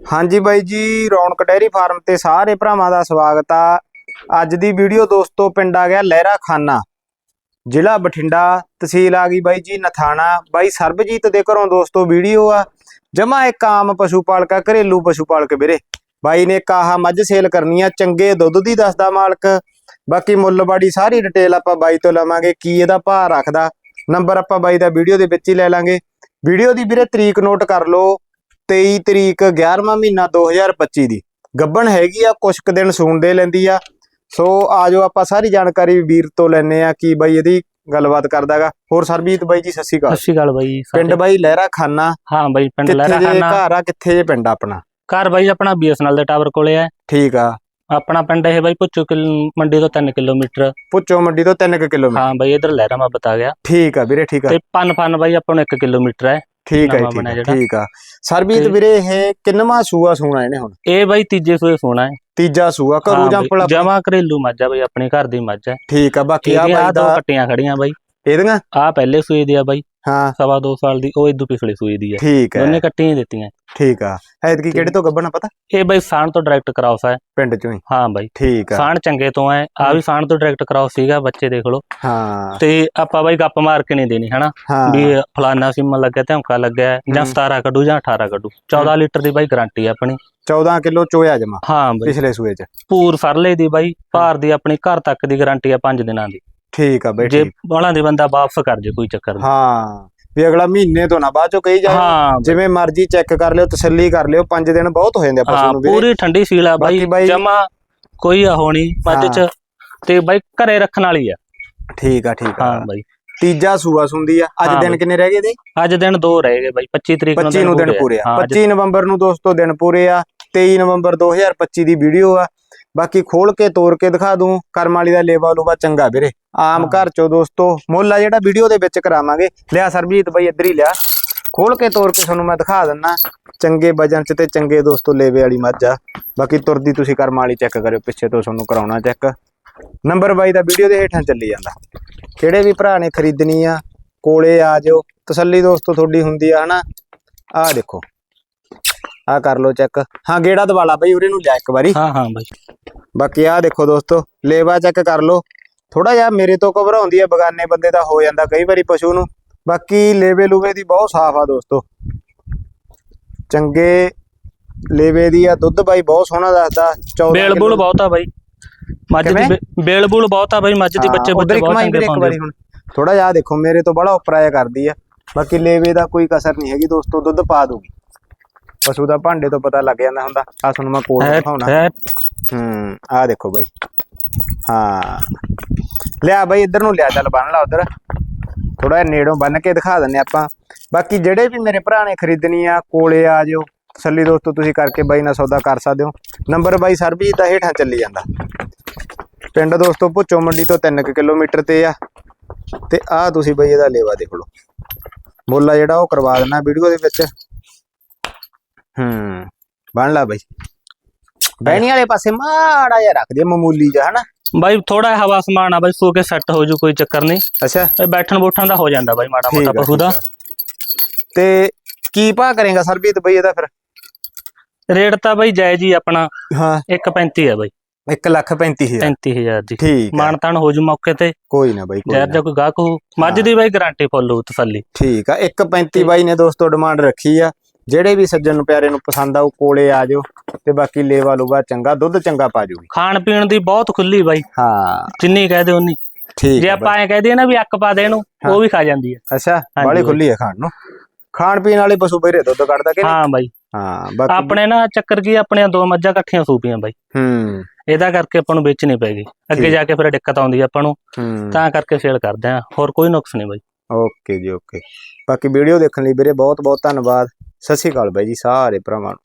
ਹਾਂਜੀ ਬਾਈ ਜੀ, ਰੌਣਕ ਡੈਰੀ ਫਾਰਮ ਤੇ ਸਾਰੇ ਭਰਾਵਾਂ ਦਾ ਸਵਾਗਤ ਆ। ਅੱਜ ਦੀ ਵੀਡੀਓ ਦੋਸਤੋ, ਪਿੰਡ ਆ ਗਿਆ ਲਹਿਰਾ ਖਾਨਾ ਜ਼ਿਲ੍ਹਾ ਬਠਿੰਡਾ, ਤਹਿਸੀਲ ਆ ਗਈ ਬਾਈ ਜੀ, ਨਥਾਣਾ। ਬਾਈ ਸਰਬਜੀਤ ਦੇ ਘਰੋਂ ਦੋਸਤੋ, ਵੀਡੀਓ ਆ। ਜਮਾ ਇੱਕ ਆਮ ਪਸ਼ੂ ਪਾਲਕ ਆ, ਘਰੇਲੂ ਪਸ਼ੂ ਪਾਲਕ ਵੀਰੇ। ਬਾਈ ਨੇ ਕਾਹਾ ਮੱਝ ਸੇਲ ਕਰਨੀ ਆ, ਚੰਗੇ ਦੁੱਧ ਦੀ ਦੱਸਦਾ ਮਾਲਕ। ਬਾਕੀ ਮੁੱਲਬਾੜੀ ਸਾਰੀ ਡਿਟੇਲ ਆਪਾਂ ਬਾਈ ਤੋਂ ਲਵਾਂਗੇ, ਕੀ ਇਹਦਾ ਭਾਅ ਰੱਖਦਾ। ਨੰਬਰ ਆਪਾਂ ਬਾਈ ਦਾ ਵੀਡੀਓ ਦੇ ਵਿੱਚ ਹੀ ਲੈ ਲਾਂਗੇ। ਵੀਡੀਓ ਦੀ ਵੀਰੇ ਤਰੀਕ ਨੋਟ ਕਰ ਲਓ। 23 ਤਰੀਕ 11ਵਾਂ ਮਹੀਨਾ 2025 ਦੀ। ਗੱਬਣ ਹੈਗੀ ਆ ਕੁਛ ਕੁ ਦਿਨ ਸੂਣ ਦੇ ਲੈਂਦੀ ਆ। ਸੋ ਆਜੋ ਆਪਾਂ ਸਾਰੀ ਜਾਣਕਾਰੀ ਵੀਰ ਤੋਂ ਲੈਣੇ ਆ ਕੀ ਬਾਈ ਇਹਦੀ ਗੱਲਬਾਤ ਕਰਦਾਗਾ। ਹੋਰ ਸਰਬਜੀਤ ਬਾਈ ਜੀ ਸਤਿ ਸ਼੍ਰੀ ਅਕਾਲ। ਸਤਿ ਸ਼੍ਰੀ ਅਕਾਲ ਬਾਈ। ਪਿੰਡ ਬਾਈ ਲਹਿਰਾ ਖਾਨਾ। ਹਾਂ ਬਾਈ ਪਿੰਡ ਲਹਿਰਾ ਖਾਨਾ। ਘਰ ਆ ਕਿੱਥੇ ਜੇ ਪਿੰਡ ਆਪਣਾ? ਘਰ ਬਾਈ ਆਪਣਾ ਬੀਐਸਐਨਐਲ ਦੇ ਟਾਵਰ ਕੋਲੇ ਹੈ ਠੀਕ ਆ। ਆਪਣਾ ਪਿੰਡ ਇਹ ਬਾਈ ਪੁੱਚੋ ਮੰਡੀ ਤੋਂ 3 ਕਿਲੋਮੀਟਰ। ਪੁੱਚੋ ਮੰਡੀ ਤੋਂ 3 ਕਿਲੋਮੀਟਰ। ਹਾਂ ਬਾਈ ਇਧਰ ਲਹਿਰਾ ਮੈਂ ਬਤਾ ਗਿਆ। ਠੀਕ ਆ ਵੀਰੇ ਠੀਕ ਆ। ਤੇ ਪਨ ਫਨ ਬਾਈ ਆਪਾਂ ਨੂੰ 1 ਕਿਲੋਮੀਟਰ ਹੈ ਠੀਕ ਆ ਜੀ, ਨਵਾਂ ਠੀਕ ਬਣਿਆ ਜਿਹੜਾ। ਠੀਕ ਆ। ਸਰਬਜੀਤ ਤੇ- ਵੀਰੇ ਇਹ ਕਿੰਨਵਾਂ ਸੂਆ ਸੂਣਾ ਇਹਨੇ ਹੁਣ? ਇਹ ਬਾਈ ਤੀਜੇ ਸੂਏ ਸੋਣਾ ਹੈ। ਤੀਜਾ ਸੂਆ ਘਰੂ ਜੰਪਲ ਜਮਾ ਘਰੇਲੂ ਮੱਝ ਆ ਬਾਈ ਆਪਣੀ ਘਰ ਦੀ ਮੱਝ ਹੈ। ਠੀਕ ਆ ਬਾਕੀ ਆ ਇਹਦੀਆਂ ਬਾਈ ਦੋ ਦਾ ਕੱਟੀਆਂ ਖੜੀਆਂ ਬਾਈ। ਇਹਦੀਆਂ? ਆ ਪਹਿਲੇ ਸੂਏ ਦੀ ਆ ਬਾਈ। ਹਾਂ। ਸਵਾ ਦੋ ਸਾਲ ਦੀ ਉਹ ਇਦੋਂ ਪਿਛਲੇ ਸੂਏ ਦੀ ਹੈ। ਠੀਕ ਹੈ। ਦੋਨੇ ਕੱਟੀਆਂ ਹੀ ਦਿੱਤੀਆਂ। ਠੀਕ ਆ। ਐਤਕੀ ਕਿਹੜੇ ਤੋਂ ਗੱਬਣਾ ਪਤਾ? ਇਹ ਬਾਈ ਸਾਣ ਤੋਂ ਡਾਇਰੈਕਟ ਕਰਾਉਸ ਹੈ। ਪਿੰਡ ਚੋਂ ਹੀ। ਹਾਂ ਬਾਈ। ਠੀਕ ਆ। ਸਾਣ ਚੰਗੇ ਤੋਂ ਹੈ। ਆ ਵੀ ਸਾਣ ਤੋਂ ਡਾਇਰੈਕਟ ਕਰਾਉਸ ਸੀਗਾ ਬੱਚੇ ਦੇਖ ਲਓ। ਹਾਂ। ਤੇ ਆਪਾਂ ਬਾਈ ਗੱਪ ਮਾਰ ਕੇ ਨਹੀਂ ਦੇਣੀ ਹਨਾ? ਹਾਂ। ਵੀ ਫਲਾਨਾ ਸਿੰਮ ਲੱਗਿਆ ਧਮਕਾ ਲੱਗਿਆ ਜਾਂ ਹਮ। 17 ਕੱਢੂ ਜਾਂ 18 ਕੱਢੂ। 14 ਲੀਟਰ ਦੀ ਬਾਈ ਗਾਰੰਟੀ ਆ ਆਪਣੀ। 14 ਕਿਲੋ ਚੋਇਆ ਜਮਾ ਹਾਂ ਬਾਈ। ਪਿਛਲੇ ਸੂਏ ਚ। ਪੂਰ ਸਰਲੇ ਦੀ ਬਾਈ ਭਾਰ ਦੀ ਆਪਣੀ ਘਰ ਤੱਕ ਦੀ ਗਾਰੰਟੀ ਆ 5 ਦਿਨਾਂ ਦੀ। ਠੀਕ ਆ ਬਈ ਜੇ ਠੀਕ। ਬਾਲਾਂ ਦੀ ਬੰਦਾ ਵਾਪਸ ਕਰ ਜੇ ਕੋਈ ਚੱਕਰ ਨਹੀਂ। ਹਾਂ ਵੀ ਅਗਲਾ ਮਹੀਨੇ ਤੋਂ ਨਾ ਬਾਅਦ ਚੋਂ ਕਹੀ ਜਾਏ ਹਾਂ ਜਿਵੇਂ ਮਰਜ਼ੀ ਚੈੱਕ ਕਰ ਲਿਓ ਤਸੱਲੀ ਕਰ ਲਿਓ 5 ਦਿਨ ਬਹੁਤ ਹੋ ਜਾਂਦੇ ਆ ਪਸ਼ੂ ਹਾਂ ਨੂੰ ਵੀਰੇ ਪੂਰੀ ਠੰਡੀ ਸੀਲ ਆ ਬਾਕੀ ਬਾਈ ਜਮਾ ਕੋਈ ਆ ਨਹੀਂ ਮੱਝ ਚ। ਤੇ ਬਾਈ ਘਰੇ ਰੱਖਣ ਵਾਲੀ ਆ। ਠੀਕ ਆ ਠੀਕ ਆ। ਹਾਂ ਬਾਈ। ਤੀਜਾ ਸੂਆ ਸੁੰਦੀ ਆ। ਅੱਜ ਹਾਂ ਦਿਨ ਬਈ। ਕਿੰਨੇ ਰਹਿ ਗਏ ਦੇ ਅੱਜ ਦਿਨ ਦੋ ਰਹਿ ਗਏ ਬਾਈ 25 ਤਰੀਕ 25 ਨੂੰ ਦਿਨ ਪੂਰੇ ਆ। ਹਾਂ, ਅੱਜ 25 ਨਵੰਬਰ ਨੂੰ ਦੋਸਤੋ ਦਿਨ ਪੂਰੇ ਆ। 23 ਨਵੰਬਰ 2025 ਦੀ ਵੀਡੀਓ ਆ। ਬਾਕੀ ਖੋਲ ਕੇ ਤੋੜ ਕੇ ਦਿਖਾ ਦੂੰ। ਕਰਮ ਵਾਲੀ ਦਾ ਲੇਵਾ ਲੂਵਾ ਚੰਗਾ ਵੀਰੇ। ਆਮ। ਘਰ ਚੋਂ ਦੋਸਤੋ ਮੁੱਲ ਆ ਜਿਹੜਾ ਵੀਡੀਓ ਦੇ ਵਿੱਚ ਕਰਾਵਾਂਗੇ। ਲਿਆ ਸਰਬਜੀਤ ਬਾਈ ਇੱਧਰ ਹੀ ਲਿਆ। ਖੋਲ ਕੇ ਤੋੜ ਕੇ ਤੁਹਾਨੂੰ ਮੈਂ ਦਿਖਾ ਦਿੰਨਾ। ਚੰਗੇ ਵਜਨ ਚ ਤੇ ਚੰਗੇ ਦੋਸਤੋ ਲੇਵੇ ਵਾਲੀ ਮੱਝ ਆ। ਬਾਕੀ ਤੁਰਦੀ ਤੁਸੀਂ ਕਰਮ ਵਾਲੀ ਚੈੱਕ ਕਰਿਓ ਪਿੱਛੇ ਤੋਂ ਤੁਹਾਨੂੰ ਕਰਾਉਣਾ ਚੈੱਕ ਨੰਬਰ ਬਾਈ ਦਾ ਵੀਡੀਓ ਦੇ ਹੇਠਾਂ ਚੱਲੀ ਜਾਂਦਾ। ਕਿਹੜੇ ਵੀ ਭਰਾ ਨੇ ਖਰੀਦਣੀ ਆ ਕੋਲੇ ਆ ਜਾਓ। ਤਸੱਲੀ ਦੋਸਤੋ ਤੁਹਾਡੀ ਹੁੰਦੀ ਆ ਹਨਾ? ਆਹ ਦੇਖੋ। ਆ ਕਰ ਲਓ ਚੈੱਕ ਹਾਂ ਗੇੜਾ ਦਵਾਲਾ ਬਈ ਉਰੇ ਨੂੰ ਲਿਆ ਇੱਕ ਵਾਰੀ। ਹਾਂ ਹਾਂ ਬਾਈ। ਬਾਕੀ ਆਹ ਦੇਖੋ ਦੋਸਤੋ ਲੇਵਾ ਚੈੱਕ ਕਰ ਲਓ। ਥੋੜਾ ਜਿਹਾ ਮੇਰੇ ਤੋਂ ਘਬਰਾਉਂਦੀ ਆ ਬਗਾਨੇ ਬੰਦੇ ਦਾ ਹੋ ਜਾਂਦਾ ਕਈ ਵਾਰੀ ਪਸ਼ੂ ਨੂੰ। ਬਾਕੀ ਲੇਵੇ ਲੂਵੇ ਦੀ ਬਹੁਤ ਸਾਫ਼ ਆ ਦੋਸਤੋ। ਚੰਗੇ ਲੇਵੇ ਦੀ ਆ ਦੁੱਧ ਬਾਈ ਬਹੁਤ ਸੋਹਣਾ ਦੱਸਦਾ 14 ਬੇਲ ਬੁਲ ਬਹੁਤ ਆ ਬਾਈ। ਮੱਝ ਦੀ ਕਿਵੇਂ? ਬੇ- ਬੇਲ ਬੁਲ ਬਹੁਤ ਆ ਬਾਈ ਮੱਝ ਦੀ ਬੱਚੇ ਬਹੁਤ ਚੰਗੇ ਪਾਉਂਦੇ ਥੋੜਾ ਜਿਹਾ ਦੇਖੋ ਮੇਰੇ ਤੋਂ ਬੜਾ ਉਪਰਾਇਆ ਕਰਦੀ ਆ। ਬਾਕੀ ਲੇਵੇ ਦਾ ਕੋਈ ਕਸਰ ਨਹੀਂ ਹੈਗੀ ਦੋਸਤੋ ਦੁੱਧ ਪਾ ਦੂਗੀ ਪਸ਼ੂ ਦਾ ਭਾਂਡੇ ਤੋਂ ਪਤਾ ਲੱਗ ਜਾਂਦਾ ਹੁੰਦਾ। ਆ ਤੁਹਾਨੂੰ ਮੈਂ ਕੋਲ ਦਿਖਾਉਣਾ। ਹੈ। ਆ ਦੇਖੋ ਬਾਈ। ਹਾਂ। ਲਿਆ ਬਾਈ ਇੱਧਰ ਨੂੰ ਲਿਆ ਚੱਲ ਬੰਨ ਲਾ ਉਧਰ। ਥੋੜਾ ਨੇੜੋਂ ਬੰਨ ਕੇ ਦਿਖਾ ਦਿੰਨੇ ਆਪਾਂ। ਬਾਕੀ ਜਿਹੜੇ ਵੀ ਮੇਰੇ ਭਰਾ ਨੇ ਖਰੀਦਣੀ ਆ ਕੋਲੇ ਆ ਜਿਓ। ਤਸੱਲੀ ਦੋਸਤੋ ਤੁਸੀਂ ਕਰਕੇ ਬਾਈ ਨਾਲ ਸੌਦਾ ਕਰ ਸਕਦੇ ਹੋ। ਨੰਬਰ ਬਾਈ ਸਰਬਜੀਤ ਦਾ ਹੇਠਾਂ ਚੱਲੀ ਜਾਂਦਾ। ਪਿੰਡ ਦੋਸਤੋ ਭੁੱਚੋ ਮੰਡੀ ਤੋਂ 3 ਕਿਲੋਮੀਟਰ ਤੇ ਆ। ਤੇ ਆ ਤੁਸੀਂ ਬਾਈ ਇਹਦਾ ਲੇਵਾ ਦੇਖ ਲਓ। ਮੁੱਲ ਜਿਹੜਾ ਉਹ ਕਰਵਾ ਦੇਣਾ ਵੀਡੀਓ ਦੇ ਵਿੱਚ। ਹੂੰ। ਬਣ ਲਾ ਬਾਈ। ਬਹਿਣੀ ਵਾਲੇ ਪਾਸੇ ਮਾੜਾ ਜਿਹਾ ਰੱਖ ਦੇ ਮਾਮੂਲੀ ਜਿਹਾ ਹਨਾ? ਬਾਈ ਥੋੜਾ ਹਵਾ ਸਮਾਨ ਆ ਬਾਈ ਸੋ ਕੇ ਸੈੱਟ ਹੋ ਜੂ ਕੋਈ ਚੱਕਰ ਨਹੀਂ। ਅੱਛਾ। ਬੈਠਣ ਬੂਠਣ ਦਾ ਹੋ ਜਾਂਦਾ ਬਾਈ ਮਾੜਾ ਮੋਟਾ ਆ, ਪਸ਼ੂ ਦਾ ਆ। ਤੇ ਕੀ ਭਾਅ ਕਰੇਗਾ ਸਰਬਜੀਤ ਬਈ ਇਹਦਾ ਫਿਰ? ਰੇਟ ਤਾਂ ਬਾਈ ਜਾਇਜ਼ ਹੀ ਆਪਣਾ ਹਾਂ। 1.35 ਹੈ ਬਾਈ। 1 ਲੱਖ 35000 35000 ਦੀ। ਠੀਕ ਮਾਨਤਾਨ ਹੋ ਜੂ ਮੌਕੇ ਤੇ। ਕੋਈ ਨਾ ਬਾਈ ਕੋਈ ਜੈਰ ਨਾ। ਜਾਂ ਕੋਈ ਗਾਹਕ ਹੋ ਮੱਝ ਦੀ ਬਾਈ ਗਾਰੰਟੀ ਫੁੱਲ ਹੋ ਤਸੱਲੀ। ਠੀਕ ਆ 135 ਬਾਈ ਨੇ ਦੋਸਤੋ ਡਿਮਾਂਡ ਰੱਖੀ ਆ। ਜਿਹੜੇ ਵੀ ਸੱਜਣ ਨੂੰ ਪਿਆਰੇ ਨੂੰ ਪਸੰਦ ਆਊ ਕੋਲੇ ਆ ਜਾਓ ਤੇ ਬਾਕੀ ਲੇਵਾ ਲੂਗਾ ਚੰਗਾ ਦੁੱਧ ਚੰਗਾ ਪਾ ਜੂਗੀ। ਖਾਣ ਪੀਣ ਦੀ ਬਹੁਤ ਖੁੱਲੀ ਬਾਈ। ਹਾਂ। ਜਿੰਨੀ ਕਹਦੇ ਉਨੀ। ਠੀਕ ਜੇ ਆ ਆਪਾਂ ਐ ਕਹਦੇ ਨਾ ਵੀ ਅੱਕ ਪਾ ਦੇ ਇਹਨੂੰ ਹਾਂ। ਉਹ ਵੀ ਖਾ ਜਾਂਦੀ ਹੈ ਅੱਛਾ ਹਾਂਜੀ ਬਾਲੀ ਬਾਈ। ਖੁੱਲੀ ਆ ਖਾਣ ਨੂੰ। ਖਾਣ ਪੀਣ ਵਾਲੇ ਪਸ਼ੂ ਬੇਰੇ ਦੁੱਧ ਕੱਢਦਾ ਕਿ ਨਹੀਂ? ਹਾਂ ਬਾਈ। ਹਾਂ ਬਾਕੀ ਆਪਣੇ ਨਾ ਚੱਕਰ ਕੀ ਆਪਣੀਆਂ ਦੋ ਮੱਝਾਂ ਇਕੱਠੀਆਂ ਸੂਪੀਆਂ ਬਾਈ। ਹੂੰ। ਇਹਦਾ ਕਰਕੇ ਆਪਾਂ ਨੂੰ ਵੇਚਣੀ ਪੈ ਗਈ। ਅੱਗੇ ਠੀਕ। ਜਾ ਕੇ ਫਿਰ ਦਿੱਕਤ ਆਉਂਦੀ ਆ ਆਪਾਂ ਨੂੰ ਹੂੰ। ਤਾਂ ਕਰਕੇ ਸੇਲ ਕਰਦੇ ਆ। ਹੋਰ ਕੋਈ ਨੁਕਸ ਨਹੀਂ ਬਾਈ। ਓਕੇ ਜੀ ਓਕੇ। ਬਾਕੀ ਵੀਡੀਓ ਦੇਖਣ ਲਈ ਵੀਰੇ ਬਹੁਤ ਬਹੁਤ ਧੰਨਵਾਦ। ਸਤਿ ਸ਼੍ਰੀ ਅਕਾਲ ਬਾਈ ਜੀ ਸਾਰੇ ਭਰਾਵਾਂ ਨੂੰ।